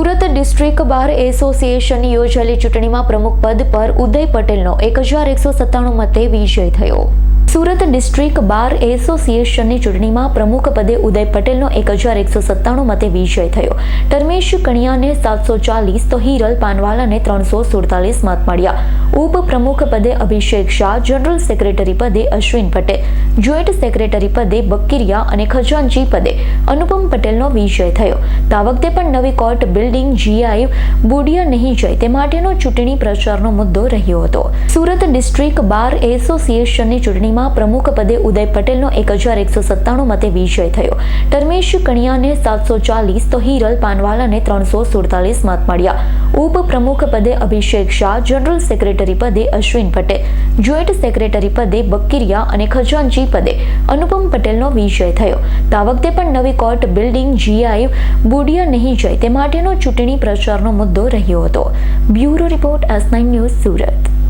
Surat district બાર એસોસિએશનની યોજાયેલી ચૂંટણીમાં પ્રમુખ પદ પર ઉદય પટેલનો એક હજાર એકસો સત્તાણું મતે વિજય થયો. ડિસ્ટ્રિક્ટ બાર એસોસિએશનની ચૂંટણીમાં પ્રમુખ પદે ઉદય પટેલનો એક હજાર એકસો સત્તાણું મતે વિજય થયો. ધર્મેશ કણિયાને સાતસો ચાલીસ તો હિરલ પાનવાલાને ત્રણસો સુડતાલીસ મત મળ્યા. ઉપપ્રમુખ પદે અભિષેક શાહ, જનરલ સેક્રેટરી પદે અશ્વિન પટેલ જોઈન્ટ સેક્રેટરી પદે બકીરિયા અને ખજાનજી પદે અનુપમ પટેલનો વિજય થયો. આ વખતે પણ નવી કોર્ટ બિલ્ડિંગ જીઆઈ બુડિયા નહીં જાય તે માટેનો ચૂંટણી પ્રચારનો મુદ્દો રહ્યો હતો. સુરત ડિસ્ટ્રિક્ટ બાર એસોસિએશનની ચૂંટણીમાં પ્રમુખ પદે ઉદય પટેલનો એક હજાર એકસો સત્તાણું મતે વિજય થયો. ધર્મેશ કણિયાને સાતસો ચાલીસ તો હિરલ પાનવાલાને ત્રણસો સુડતાલીસ મત મળ્યા. ઉપપ્રમુખ પદે અભિષેક શાહ, જનરલ સેક્રેટરી પદે અશ્વિન પટેલ, જોઈન્ટ સેક્રેટરી પદે બકીરિયા અને ખજાનચી પદે અનુપમ પટેલનો વિજય થયો. આ વખતે પણ નવી કોર્ટ બિલ્ડિંગ જીઆઈ બુડિયા નહીં જાય તે માટેનો ચૂંટણી પ્રચારનો મુદ્દો રહ્યો હતો. Bureau report S nine news Surat.